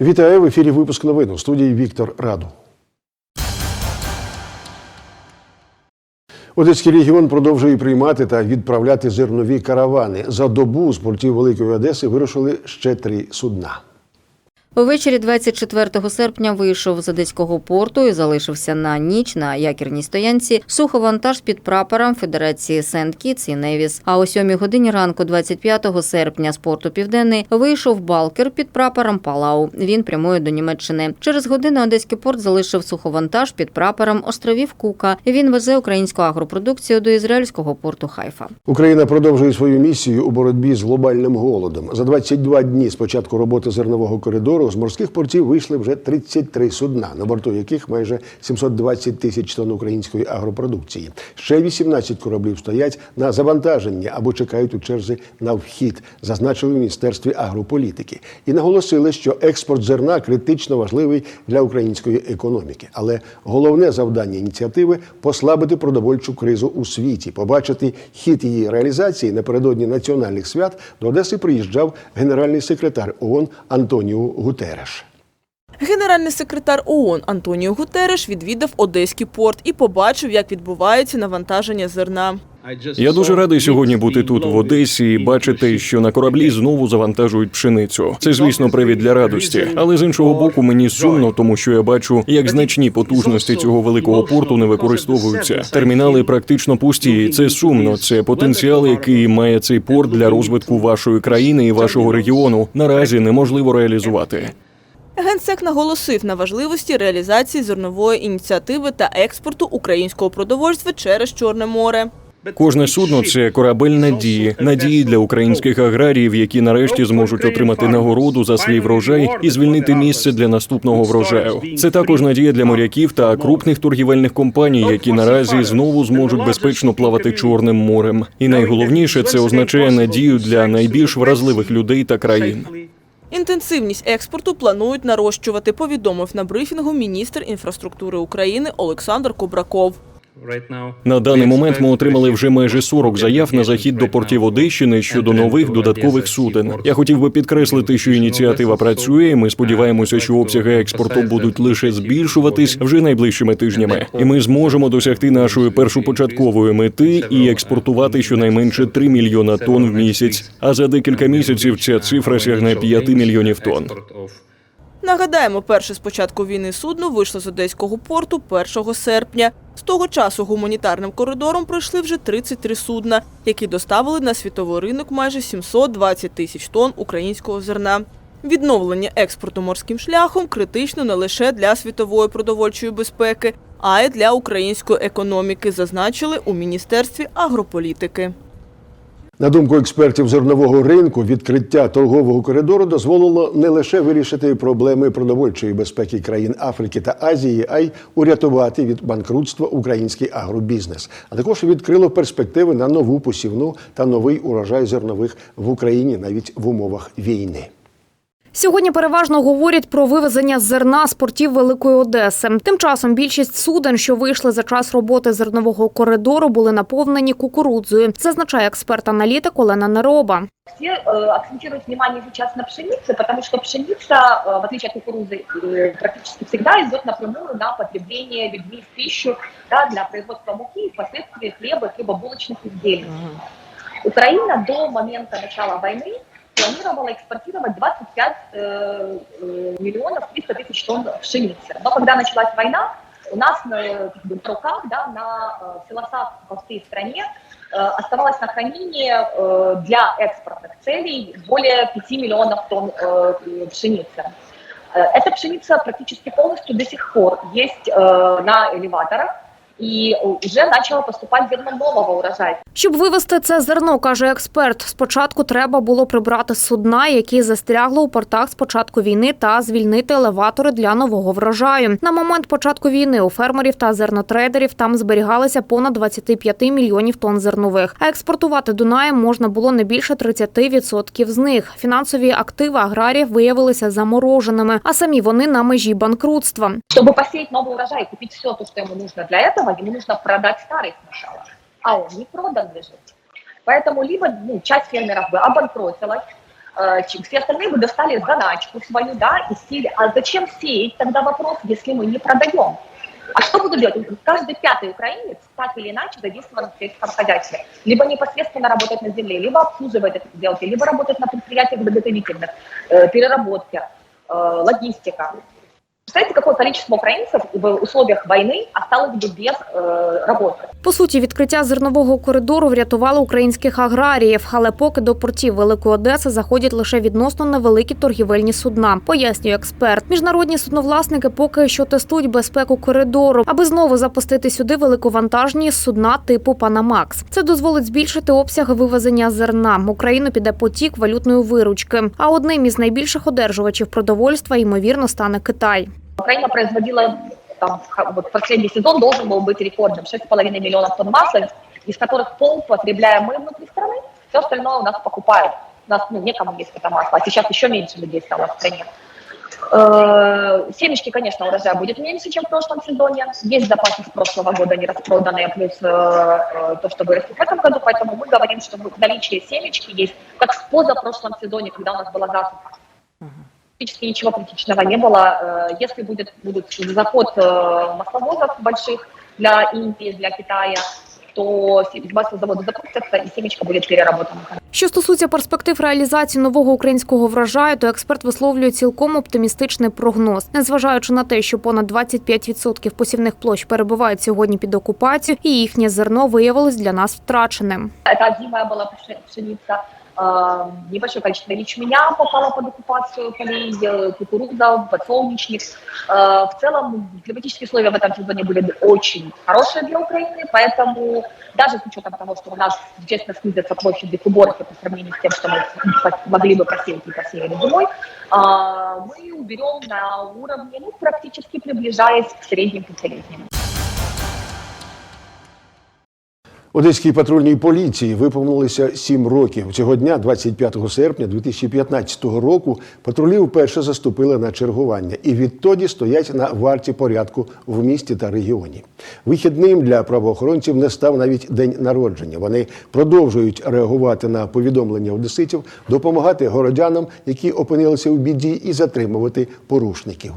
Вітаю в ефірі. Випуск новин у студії Віктор Раду. Одеський регіон продовжує приймати та відправляти зернові каравани. За добу з портів Великої Одеси вирушили ще три судна. Увечері 24 серпня вийшов з Одеського порту і залишився на ніч на якірній стоянці суховантаж під прапором Федерації Сент-Кітс і Невіс. А о 7 годині ранку 25 серпня з порту Південний вийшов балкер під прапором Палау. Він прямує до Німеччини. Через годину Одеський порт залишив суховантаж під прапором островів Кука. Він везе українську агропродукцію до ізраїльського порту Хайфа. Україна продовжує свою місію у боротьбі з глобальним голодом. За 22 дні з початку роботи зернового коридору з морських портів вийшли вже 33 судна, на борту яких майже 720 тисяч тонн української агропродукції. Ще 18 кораблів стоять на завантаженні або чекають у черзі на вхід, зазначили в міністерстві агрополітики, і наголосили, що експорт зерна критично важливий для української економіки. Але головне завдання ініціативи послабити продовольчу кризу у світі, побачити хід її реалізації напередодні національних свят до Одеси приїжджав генеральний секретар ООН Антоніо Гутереш. Генеральний секретар ООН Антоніо Гутереш відвідав Одеський порт і побачив, як відбувається навантаження зерна. Я дуже радий сьогодні бути тут в Одесі і бачити, що на кораблі знову завантажують пшеницю. Це, звісно, привід для радості. Але з іншого боку, мені сумно, тому що я бачу, як значні потужності цього великого порту не використовуються. Термінали практично пусті. Це сумно. Це потенціал, який має цей порт для розвитку вашої країни і вашого регіону. Наразі неможливо реалізувати. Генсек наголосив на важливості реалізації зернової ініціативи та експорту українського продовольства через Чорне море. Кожне судно це корабель надії, надії для українських аграріїв, які нарешті зможуть отримати нагороду за свій врожай і звільнити місце для наступного врожаю. Це також надія для моряків та крупних торгівельних компаній, які наразі знову зможуть безпечно плавати чорним морем. І найголовніше це означає надію для найбільш вразливих людей та країн. Інтенсивність експорту планують нарощувати, повідомив на брифінгу міністр інфраструктури України Олександр Кобраков. На даний момент ми отримали вже майже 40 заяв на захід до портів Одещини щодо нових додаткових суден. Я хотів би підкреслити, що ініціатива працює. Ми сподіваємося, що обсяги експорту будуть лише збільшуватись вже найближчими тижнями, і ми зможемо досягти нашої першопочаткової мети і експортувати щонайменше 3 мільйона тонн в місяць. А за декілька місяців ця цифра сягне 5 мільйонів тонн. Нагадаємо, перше з початку війни судно вийшло з Одеського порту 1 серпня. З того часу гуманітарним коридором пройшли вже 33 судна, які доставили на світовий ринок майже 720 тисяч тонн українського зерна. Відновлення експорту морським шляхом критично не лише для світової продовольчої безпеки, а й для української економіки, зазначили у Міністерстві агрополітики. На думку експертів зернового ринку, відкриття торгового коридору дозволило не лише вирішити проблеми продовольчої безпеки країн Африки та Азії, а й урятувати від банкрутства український агробізнес, а також відкрило перспективи на нову посівну та новий урожай зернових в Україні навіть в умовах війни. Сьогодні переважно говорять про вивезення зерна з портів Великої Одеси. Тим часом більшість суден, що вийшли за час роботи зернового коридору, були наповнені кукурудзою, зазначає експерт-аналітик Олена Нероба. все э, акцентируют внимание сейчас на пшенице, потому что пшеница, э, в отличие от кукурузы, э, практически всегда идет напрямую на потребление людьми в пищу да, для производства муки и впоследствии хлеба и хлебобулочных изделий. Украина до момента начала войны Планировала экспортировать 25 э, э, миллионов 300 тысяч тонн пшеницы. Но когда началась война, у нас на, на руках, да, на э, в силосах по всей стране э, оставалось на хранении э, для экспортных целей более 5 миллионов тонн э, пшеницы. Э, Эта пшеница практически полностью до сих пор есть э, на элеваторах и уже начало поступать зерно нового урожая. Щоб вивезти це зерно, каже експерт, спочатку треба було прибрати судна, які застрягли у портах з початку війни, та звільнити елеватори для нового врожаю. На момент початку війни у фермерів та зернотрейдерів там зберігалися понад 25 мільйонів тонн зернових. А експортувати Дунаєм можна було не більше 30% з них. Фінансові активи аграріїв виявилися замороженими, а самі вони на межі банкрутства. Чтобы посеять новый урожай, купить все то, что ему нужно для этого, ему нужно продать старый сначала, А он не продан лежит. Поэтому либо ну, часть фермеров бы обанкротилась, э, все остальные бы достали заначку свою, да, и сели. А зачем сеять тогда вопрос, если мы не продаем? А что буду делать? Каждый пятый украинец так или иначе задействован в сельском хозяйстве. Либо непосредственно работает на земле, либо обслуживает это сделки, либо работает на предприятиях заготовительных, э, переработке, э, логистика. Представляете, какое количество украинцев в условиях войны осталось бы без э, работы? По суті, відкриття зернового коридору врятувало українських аграріїв, але поки до портів Великої Одеси заходять лише відносно невеликі торгівельні судна, пояснює експерт. Міжнародні судновласники поки що тестують безпеку коридору, аби знову запустити сюди великовантажні судна типу Панамакс. Це дозволить збільшити обсяги вивезення зерна. В Україну піде потік валютної виручки. А одним із найбільших одержувачів продовольства ймовірно стане Китай. Украина производила, там, вот последний сезон должен был быть рекордным, 6,5 миллионов тонн масла, из которых пол потребляем мы внутри страны, все остальное у нас покупают. У нас ну, некому есть это масло, а сейчас еще меньше людей стало в стране. Э, Семечки, конечно, урожая будет меньше, чем в прошлом сезоне. Есть запасы с прошлого года не распроданные, плюс э, э, то, что вырастет в этом году. Поэтому мы говорим, что в наличии семечки есть, как в позапрошлом сезоне, когда у нас была засуха практически ничего критичного не было. Э, Если будет, будет заход э, масловозов больших для Индии, для Китая, то се- маслозаводы запустятся и семечко будет переработано. Що стосується перспектив реалізації нового українського врожаю, то експерт висловлює цілком оптимістичний прогноз, незважаючи на те, що понад 25% посівних площ перебувають сьогодні під окупацією, і їхнє зерно виявилось для нас втраченим. Это озимая была пше- пшеница, э, небольшое количество ячменя попало под оккупацию полей, кукуруза, подсолнечник. Э, В целом климатические условия в этом сезоне были очень хорошие для Украины, поэтому даже с учетом того, что у нас существенно снизятся площади уборки по сравнению с тем, что мы по- могли бы посеять и посеяли зимой, а, мы уберем на уровне, ну, практически приближаясь к средним пятилетним. Одеській патрульній поліції виповнилося сім років. Цього дня, 25 серпня 2015 року, патрулі вперше заступили на чергування і відтоді стоять на варті порядку в місті та регіоні. Вихідним для правоохоронців не став навіть день народження. Вони продовжують реагувати на повідомлення одеситів, допомагати городянам, які опинилися у біді, і затримувати порушників.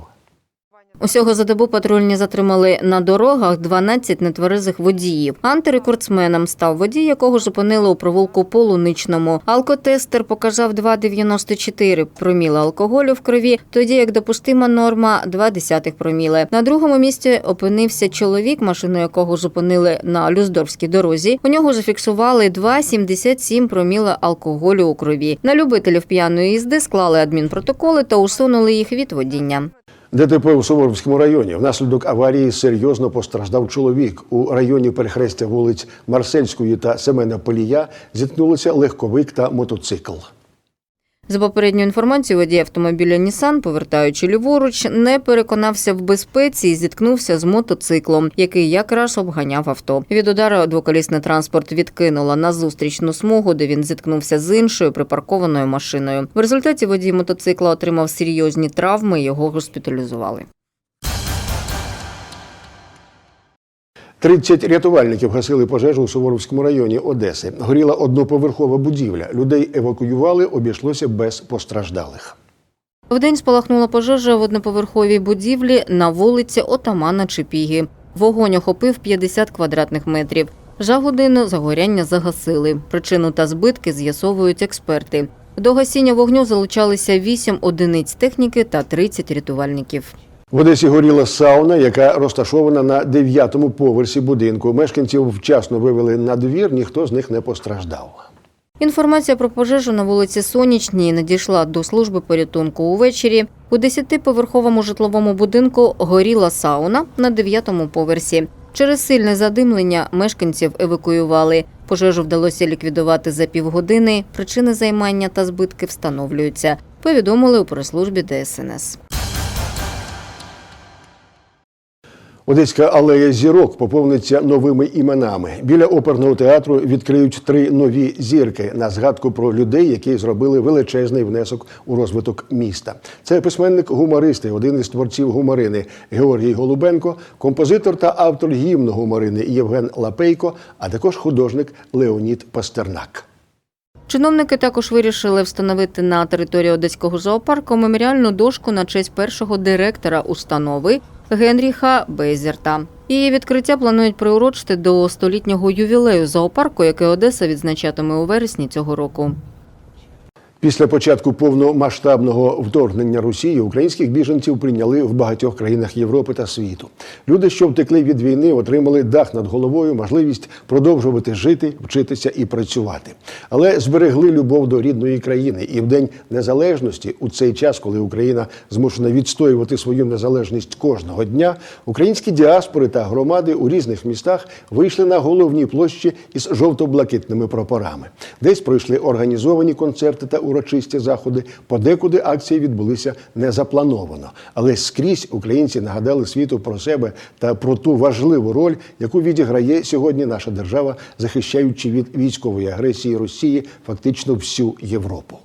Усього за добу патрульні затримали на дорогах 12 нетверезих водіїв. Антирекордсменом став водій, якого зупинили у провулку Полуничному. Алкотестер показав 2,94 проміла алкоголю в крові, тоді як допустима норма 0,2 проміли. На другому місці опинився чоловік, машину якого зупинили на Люздорфській дорозі. У нього зафіксували 2,77 проміла алкоголю у крові. На любителів п'яної їзди склали адмінпротоколи та усунули їх від водіння. ДТП у Суворовському районі. Внаслідок аварії серйозно постраждав чоловік. У районі перехрестя вулиць Марсельської та Семена Полія зіткнулися легковик та мотоцикл. За попередньою інформацією, водій автомобіля Нісан, повертаючи ліворуч, не переконався в безпеці і зіткнувся з мотоциклом, який якраз обганяв авто. Від удару двоколісний транспорт відкинула на зустрічну смугу, де він зіткнувся з іншою припаркованою машиною. В результаті водій мотоцикла отримав серйозні травми. Його госпіталізували. 30 рятувальників гасили пожежу у Суворовському районі Одеси. Горіла одноповерхова будівля. Людей евакуювали, обійшлося без постраждалих. Вдень спалахнула пожежа в одноповерховій будівлі на вулиці Отамана Чепіги. Вогонь охопив 50 квадратних метрів. За годину загоряння загасили. Причину та збитки з'ясовують експерти. До гасіння вогню залучалися 8 одиниць техніки та 30 рятувальників. В Одесі горіла сауна, яка розташована на дев'ятому поверсі будинку. Мешканців вчасно вивели на двір, ніхто з них не постраждав. Інформація про пожежу на вулиці Сонячній надійшла до служби порятунку увечері. У 10-поверховому житловому будинку горіла сауна на 9-му поверсі. Через сильне задимлення мешканців евакуювали. Пожежу вдалося ліквідувати за півгодини. Причини займання та збитки встановлюються. Повідомили у прес-службі ДСНС. Одеська алея зірок поповниться новими іменами. Біля оперного театру відкриють три нові зірки на згадку про людей, які зробили величезний внесок у розвиток міста. Це письменник гуморист і один із творців гуморини Георгій Голубенко, композитор та автор гімну гуморини Євген Лапейко, а також художник Леонід Пастернак. Чиновники також вирішили встановити на території одеського зоопарку меморіальну дошку на честь першого директора установи Генріха Безерта. Її відкриття планують приурочити до столітнього ювілею зоопарку, який Одеса відзначатиме у вересні цього року. Після початку повномасштабного вторгнення Росії українських біженців прийняли в багатьох країнах Європи та світу. Люди, що втекли від війни, отримали дах над головою, можливість продовжувати жити, вчитися і працювати. Але зберегли любов до рідної країни. І в День Незалежності, у цей час, коли Україна змушена відстоювати свою незалежність кожного дня, українські діаспори та громади у різних містах вийшли на головні площі із жовто-блакитними прапорами. Десь пройшли організовані концерти та урочисті заходи. Подекуди акції відбулися незаплановано. Але скрізь українці нагадали світу про себе та про ту важливу роль, яку відіграє сьогодні наша держава, захищаючи від військової агресії Росії фактично всю Європу.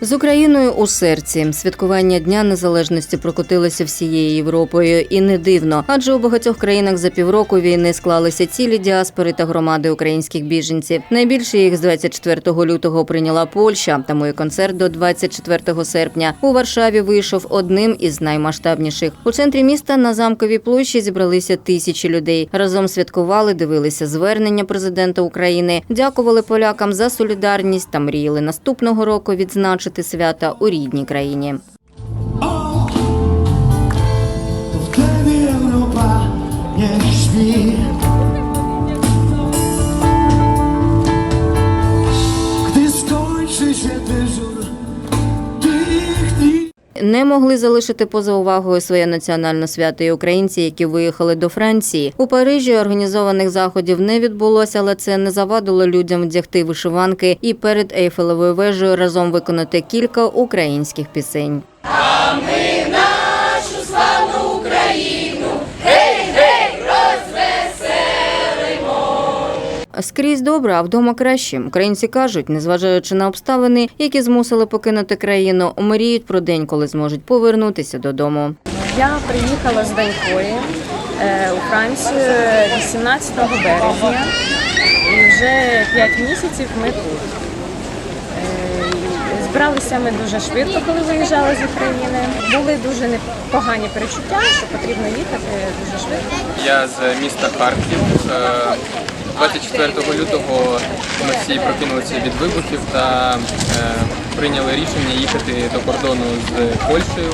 З Україною у серці святкування Дня Незалежності прокотилося всією Європою, і не дивно, адже у багатьох країнах за півроку війни склалися цілі діаспори та громади українських біженців. Найбільше їх з 24 лютого прийняла Польща. Тому і концерт до 24 серпня у Варшаві вийшов одним із наймасштабніших. У центрі міста на замковій площі зібралися тисячі людей. Разом святкували, дивилися звернення президента України, дякували полякам за солідарність та мріяли наступного року відзначити свята у рідній країні. To Не могли залишити поза увагою своє національне свято і українці, які виїхали до Франції. У Парижі організованих заходів не відбулося, але це не завадило людям вдягти вишиванки і перед Ейфелевою вежею разом виконати кілька українських пісень. Скрізь добре, а вдома краще. Українці кажуть, незважаючи на обставини, які змусили покинути країну, мріють про день, коли зможуть повернутися додому. Я приїхала з донькою е, у Францію 18 березня і вже 5 місяців ми тут. Е, Збиралися ми дуже швидко, коли виїжджали з України. Були дуже непогані перечуття, що потрібно їхати дуже швидко. Я з міста Харків. Е, 24 лютого ми всі прокинулися від вибухів та е, прийняли рішення їхати до кордону з Польщею.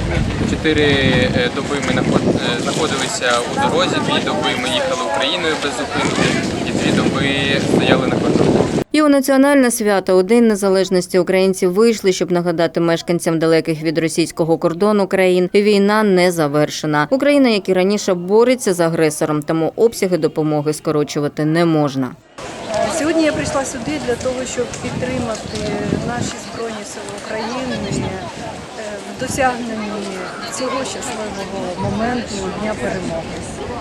Чотири е, доби ми е, знаходилися у дорозі, дві доби ми їхали Україною без зупинки і дві доби стояли на кордоні. І у національне свято у День Незалежності українці вийшли, щоб нагадати мешканцям далеких від російського кордону країн. Війна не завершена. Україна, як і раніше, бореться з агресором, тому обсяги допомоги скорочувати не можна. Сьогодні я прийшла сюди для того, щоб підтримати наші Збройні Сили України е, в досягненні цього щасливого моменту Дня перемоги.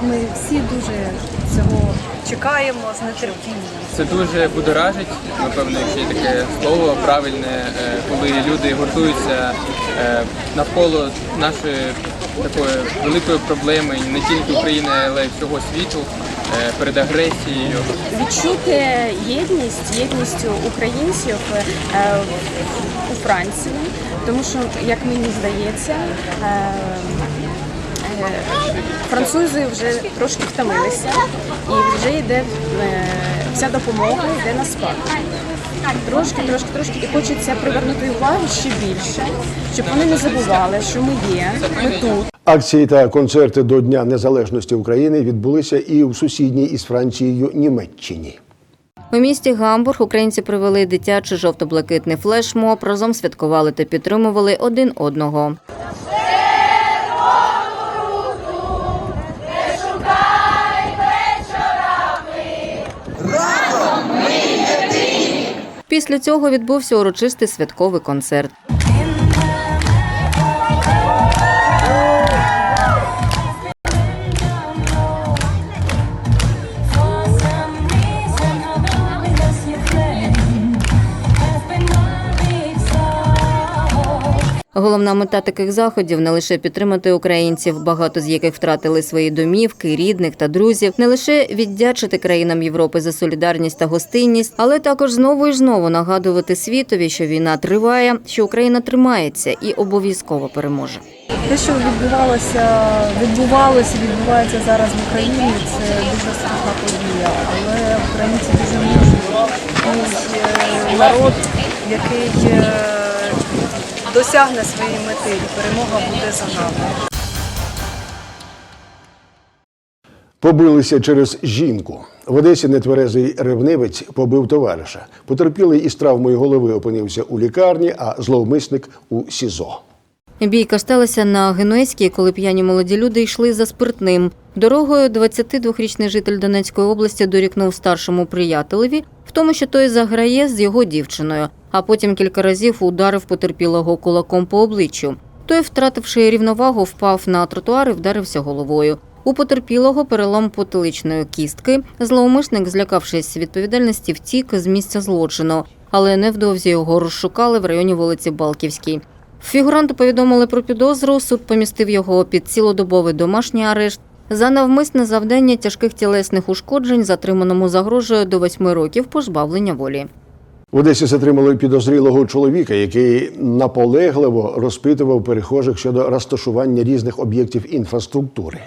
Ми всі дуже цього чекаємо з нетерпінням. Це дуже будоражить, напевно, якщо є таке слово правильне, е, коли люди гуртуються е, навколо нашої такої великої проблеми не тільки України, але й всього світу е, перед агресією. Відчути єдність, єдність українців у Франції, тому що, як мені здається, французи вже трошки втомилися і вже йде е, вся допомога йде на спад. Трошки, трошки, трошки, і хочеться привернути увагу ще більше, щоб вони не забували, що ми є, ми тут. Акції та концерти до Дня Незалежності України відбулися і у сусідній із Францією Німеччині. У місті Гамбург українці провели дитячий жовто-блакитний флешмоб, разом святкували та підтримували один одного. Після цього відбувся урочистий святковий концерт. Головна мета таких заходів не лише підтримати українців, багато з яких втратили свої домівки, рідних та друзів, не лише віддячити країнам Європи за солідарність та гостинність, але також знову і знову нагадувати світові, що війна триває, що Україна тримається і обов'язково переможе. Те, що відбувалося, відбувалося, відбувається зараз в Україні, це дуже страшна подія. Але українці дуже мужні. Е, народ, який е, досягне своєї мети, і перемога буде за нами. Побилися через жінку. В Одесі нетверезий ревнивець побив товариша. Потерпілий із травмою голови опинився у лікарні, а зловмисник у СІЗО. Бійка сталася на Генуезькій, коли п'яні молоді люди йшли за спиртним. Дорогою 22-річний житель Донецької області дорікнув старшому приятелеві в тому, що той заграє з його дівчиною, а потім кілька разів ударив потерпілого кулаком по обличчю. Той, втративши рівновагу, впав на тротуар і вдарився головою. У потерпілого перелом потиличної кістки. Зловмисник, злякавшись відповідальності, втік з місця злочину, але невдовзі його розшукали в районі вулиці Балківській. Фігуранту повідомили про підозру. Суд помістив його під цілодобовий домашній арешт. За навмисне завдання тяжких тілесних ушкоджень затриманому загрожує до восьми років позбавлення волі. В Одесі затримали підозрілого чоловіка, який наполегливо розпитував перехожих щодо розташування різних об'єктів інфраструктури.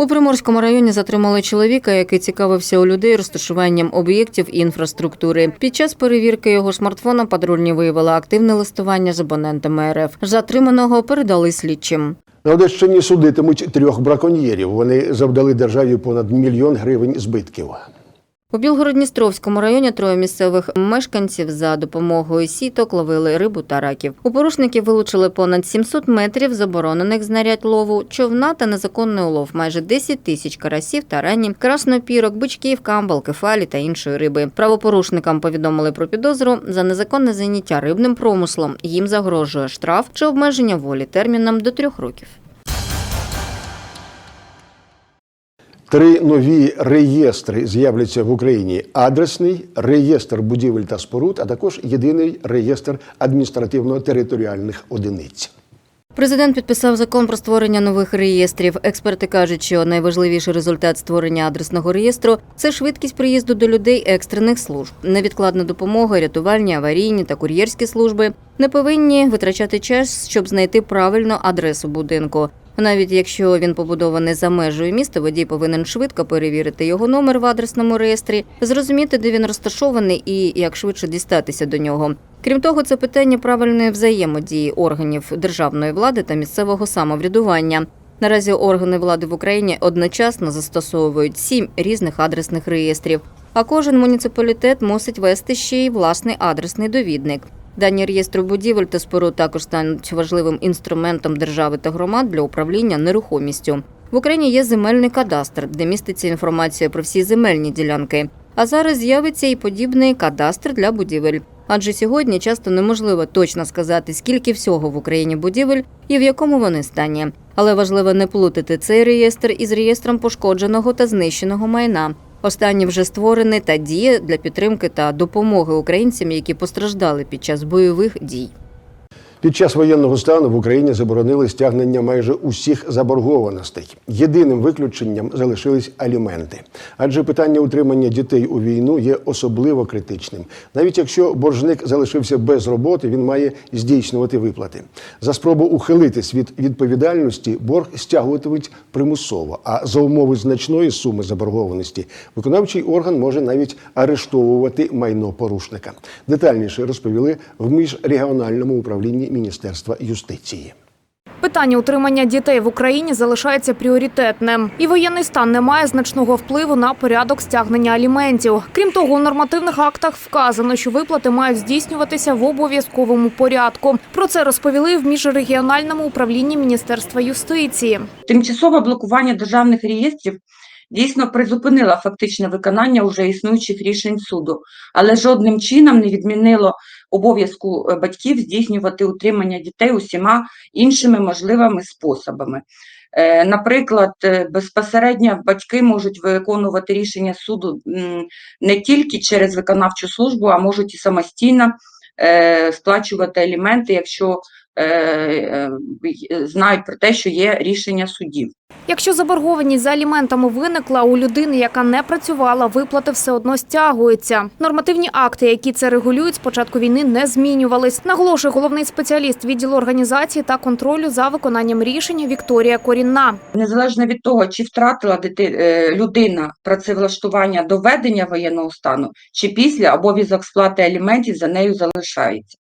У Приморському районі затримали чоловіка, який цікавився у людей розташуванням об'єктів і інфраструктури. Під час перевірки його смартфона патрульні виявили активне листування з абонентами РФ. Затриманого передали слідчим. На Одещині судитимуть трьох браконьєрів. Вони завдали державі понад мільйон гривень збитків. У Білгород-Дністровському районі троє місцевих мешканців за допомогою сіток ловили рибу та раків. У порушників вилучили понад 700 метрів заборонених знарядь лову, човна та незаконний улов, майже 10 тисяч карасів, таранів, краснопірок, бичків, камбал, кефалі та іншої риби. Правопорушникам повідомили про підозру за незаконне заняття рибним промислом. Їм загрожує штраф чи обмеження волі терміном до трьох років. Три нові реєстри з'являться в Україні: адресний реєстр будівель та споруд, а також єдиний реєстр адміністративно-територіальних одиниць. Президент підписав закон про створення нових реєстрів. Експерти кажуть, що найважливіший результат створення адресного реєстру це швидкість приїзду до людей екстрених служб. Невідкладна допомога, рятувальні, аварійні та кур'єрські служби не повинні витрачати час, щоб знайти правильну адресу будинку. Навіть якщо він побудований за межею міста, водій повинен швидко перевірити його номер в адресному реєстрі, зрозуміти, де він розташований і як швидше дістатися до нього. Крім того, це питання правильної взаємодії органів державної влади та місцевого самоврядування. Наразі органи влади в Україні одночасно застосовують сім різних адресних реєстрів, а кожен муніципалітет мусить вести ще й власний адресний довідник. Дані реєстру будівель та споруд також стануть важливим інструментом держави та громад для управління нерухомістю. В Україні є земельний кадастр, де міститься інформація про всі земельні ділянки. А зараз з'явиться і подібний кадастр для будівель. Адже сьогодні часто неможливо точно сказати, скільки всього в Україні будівель і в якому вони стані. Але важливо не плутати цей реєстр із реєстром пошкодженого та знищеного майна. Останній вже створений та діє для підтримки та допомоги українцям, які постраждали під час бойових дій. Під час воєнного стану в Україні заборонили стягнення майже усіх заборгованостей. Єдиним виключенням залишились аліменти, адже питання утримання дітей у війну є особливо критичним. Навіть якщо боржник залишився без роботи, він має здійснювати виплати. За спробу ухилитись від відповідальності борг стягуватимуть примусово. А за умови значної суми заборгованості виконавчий орган може навіть арештовувати майно порушника. Детальніше розповіли в міжрегіональному управлінні Міністерства юстиції. Питання утримання дітей в Україні залишається пріоритетним, і воєнний стан не має значного впливу на порядок стягнення аліментів. Крім того, у нормативних актах вказано, що виплати мають здійснюватися в обов'язковому порядку. Про це розповіли в міжрегіональному управлінні Міністерства юстиції. Тимчасове блокування державних реєстрів дійсно призупинило фактичне виконання уже існуючих рішень суду, але жодним чином не відмінило обов'язку е, батьків здійснювати утримання дітей усіма іншими можливими способами. Е, Наприклад, е, безпосередньо батьки можуть виконувати рішення суду не тільки через виконавчу службу, а можуть і самостійно сплачувати аліменти, якщо знають про те, що є рішення судів. Якщо заборгованість за аліментами виникла у людини, яка не працювала, виплати все одно стягуються. Нормативні акти, які це регулюють, з початку війни не змінювались. Наголошує головний спеціаліст відділу організації та контролю за виконанням рішення Вікторія Корінна. Незалежно від того, чи втратила дити, е, людина працевлаштування до введення воєнного стану, чи після обов'язок сплати аліментів за нею залишається.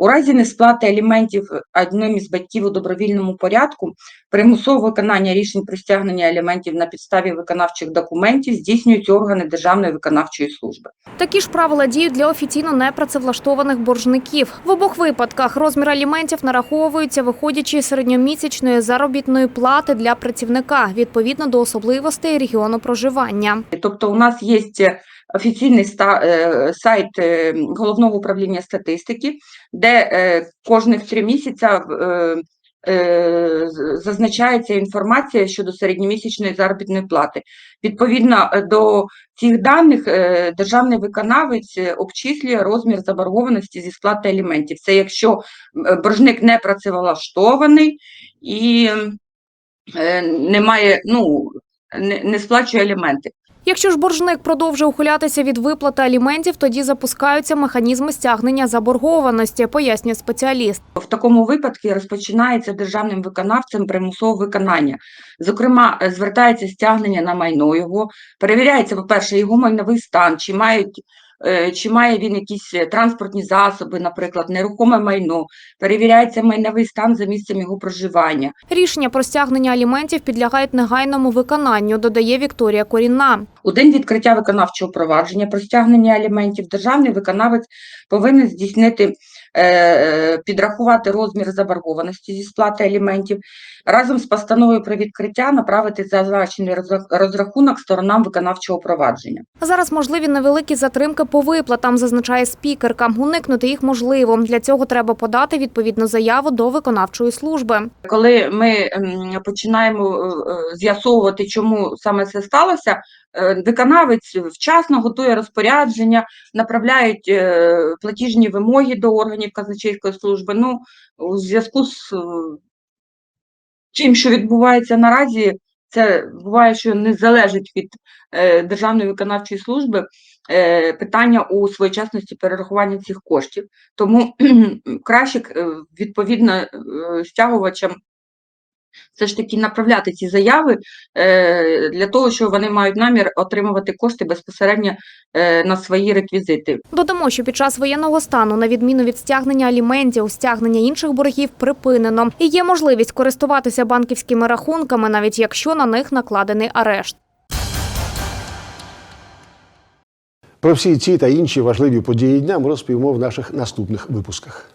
У разі несплати аліментів одним із батьків у добровільному порядку примусове виконання рішень про стягнення аліментів на підставі виконавчих документів здійснюють органи Державної виконавчої служби. Такі ж правила діють для офіційно непрацевлаштованих боржників. В обох випадках розмір аліментів нараховується, виходячи з середньомісячної заробітної плати для працівника відповідно до особливостей регіону проживання. Тобто у нас є офіційний е, сайт е, Головного управління статистики, де е, кожних три місяці з- зазначається інформація щодо середньомісячної заробітної плати. Відповідно до цих даних державний виконавець обчислює розмір заборгованості зі сплати аліментів. Це якщо боржник не працевлаштований і немає, ну, не сплачує аліменти. Якщо ж боржник продовжує ухилятися від виплати аліментів, тоді запускаються механізми стягнення заборгованості, пояснює спеціаліст. В такому випадку розпочинається державним виконавцем примусове виконання. Зокрема, е, звертається стягнення на майно його, перевіряється, по-перше, його майновий стан, чи мають. Е, Чи має він якісь е, транспортні засоби, наприклад, нерухоме майно, перевіряється майновий стан за місцем його проживання. Рішення про стягнення аліментів підлягають негайному виконанню, додає Вікторія Корінна. У день відкриття виконавчого провадження про стягнення аліментів державний виконавець повинен здійснити, підрахувати розмір заборгованості зі сплати аліментів, разом з постановою про відкриття направити зазначений розрах- розрахунок сторонам виконавчого провадження. Зараз можливі невеликі затримки по виплатам, зазначає спікерка. Уникнути їх можливо. Для цього треба подати відповідну заяву до виконавчої служби. Коли ми починаємо е, е, з'ясовувати, чому саме це сталося, е, виконавець вчасно готує розпорядження, направляють е, платіжні вимоги до органів казначейської служби. Ну, у зв'язку з е, тим, що відбувається наразі, це буває, що не залежить від е, Державної виконавчої служби е, питання у своєчасності перерахування цих коштів. Тому краще е, відповідно е, стягувачам все ж таки направляти ці заяви е, для того, що вони мають намір отримувати кошти безпосередньо е, на свої реквізити. Додамо, що під час воєнного стану, на відміну від стягнення аліментів, стягнення інших боргів припинено. І є можливість користуватися банківськими рахунками, навіть якщо на них накладений арешт. Про всі ці та інші важливі події дня ми розповімо в наших наступних випусках.